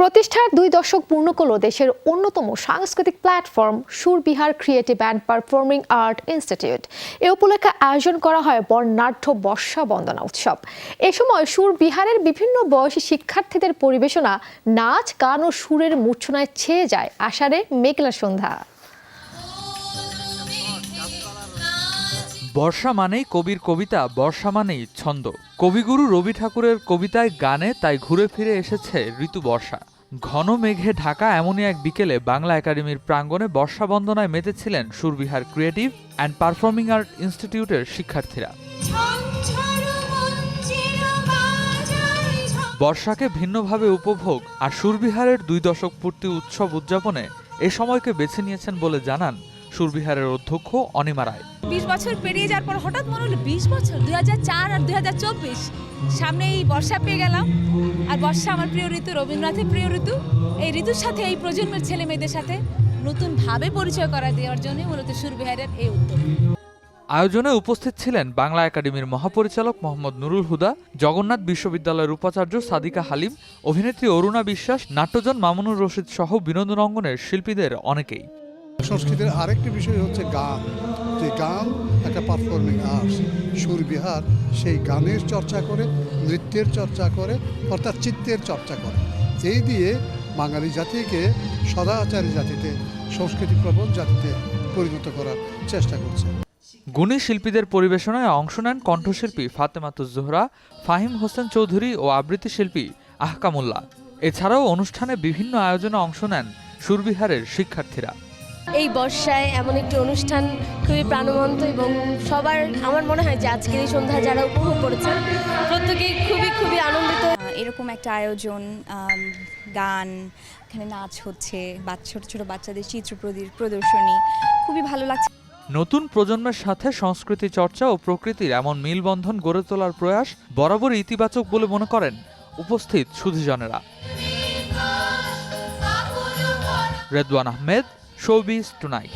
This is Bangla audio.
প্রতিষ্ঠার দুই দশক পূর্ণ করল দেশের অন্যতম সাংস্কৃতিক platform Surbihar creative and performing art institute এ উপলক্ষে আয়োজন করা হয় বর্ণাঢ্য বর্ষা বন্দনা উৎসব। এ সময় সুরবিহারের বিভিন্ন বয়সী শিক্ষার্থীদের পরিবেশনা, নাচ, গান ও সুরের মূর্ছনায় ছেয়ে যায় আষাঢ়ে মেঘলা সন্ধ্যা। বর্ষা মানেই কবির কবিতা, বর্ষা মানেই ছন্দ। কবিগুরু রবি ঠাকুরের কবিতায় গানে তাই ঘুরে ফিরে এসেছে ঋতু বর্ষা। ঘন মেঘে ঢাকা এমনই এক বিকেলে বাংলা একাডেমির প্রাঙ্গণে বর্ষা বন্দনায় মেতেছিলেন Surbihar creative and performing art ইনস্টিটিউটের শিক্ষার্থীরা। বর্ষাকে ভিন্নভাবে উপভোগ আর সুরবিহারের দুই দশক পূর্তি উৎসব উদযাপনে এ সময়কে বেছে নিয়েছেন বলে জানান সুরবিহারের অধ্যক্ষ অনিমা রায়। বিশ বছর পেরিয়ে যাওয়ার পর হঠাৎ মনে হলো বিশ বছর দুই হাজার চার আর দুই হাজার চব্বিশ। সামনে এই বর্ষা পেয়ে গেলাম। আর বর্ষা আমার প্রিয় ঋতু রবীন্দ্রনাথের প্রিয় ঋতু। এই ঋতুর সাথে এই প্রজন্মের ছেলে মেয়েদের সাথে নতুনভাবে পরিচয় করা দেওয়ার জন্য মূলত সুরবিহারের এই উদ্যোগ। আয়োজনে উপস্থিত ছিলেন বাংলা একাডেমির মহাপরিচালক মোহাম্মদ নুরুল হুদা জগন্নাথ বিশ্ববিদ্যালয়ের উপাচার্য সাদিকা হালিম অভিনেত্রী অরুণা বিশ্বাস নাট্যজন মামুনুর রশিদ সহ বিনোদন অঙ্গনের শিল্পীদের অনেকেই। সংস্কৃতির আরেকটি বিষয় হচ্ছে গান। যে গান একটা পারফর্মিং আর্টস সুরবিহার সেই গানের চর্চা করে, নৃত্যের চর্চা করে, অর্থাৎ চিত্তের চর্চা করে। এই দিয়ে বাঙালি জাতিকে, সদাচারী জাতিতে, সংস্কৃতি প্রবণ জাতিতে পরিণত করার চেষ্টা করছে। গুণী শিল্পীদের পরিবেশনায় অংশ নেন কণ্ঠশিল্পী ফাতেমাতুজ জোহরা, ফাহিম হোসেন চৌধুরী ও আবৃত্তি শিল্পী আহকামুল্লাহ। এছাড়াও অনুষ্ঠানে বিভিন্ন আয়োজনে অংশ নেন সুরবিহারের শিক্ষার্থীরা। এই বর্ষায় এমন একটি অনুষ্ঠান খুবই প্রাণবন্ত এবং সবার আমার মনে হয় যে আজকের এই সন্ধ্যা যারা উপভোগ করেছেন প্রত্যেকেই খুবই খুবই আনন্দিত। এরকম একটা আয়োজন গান এখানে নাচ হচ্ছে বাচ্চা ছোট ছোট বাচ্চাদের চিত্র প্রদি- প্রদর্শনী খুবই ভালো লাগছে। নতুন প্রজন্মের সাথে সংস্কৃতি চর্চা ও প্রকৃতির এমন মিলবন্ধন গড়ে তোলার প্রয়াস বরাবর ইতিবাচক বলে মনে করেন উপস্থিত সুধীজনেরা রেদওয়ান আহমেদ শোবিজ টুনাইট।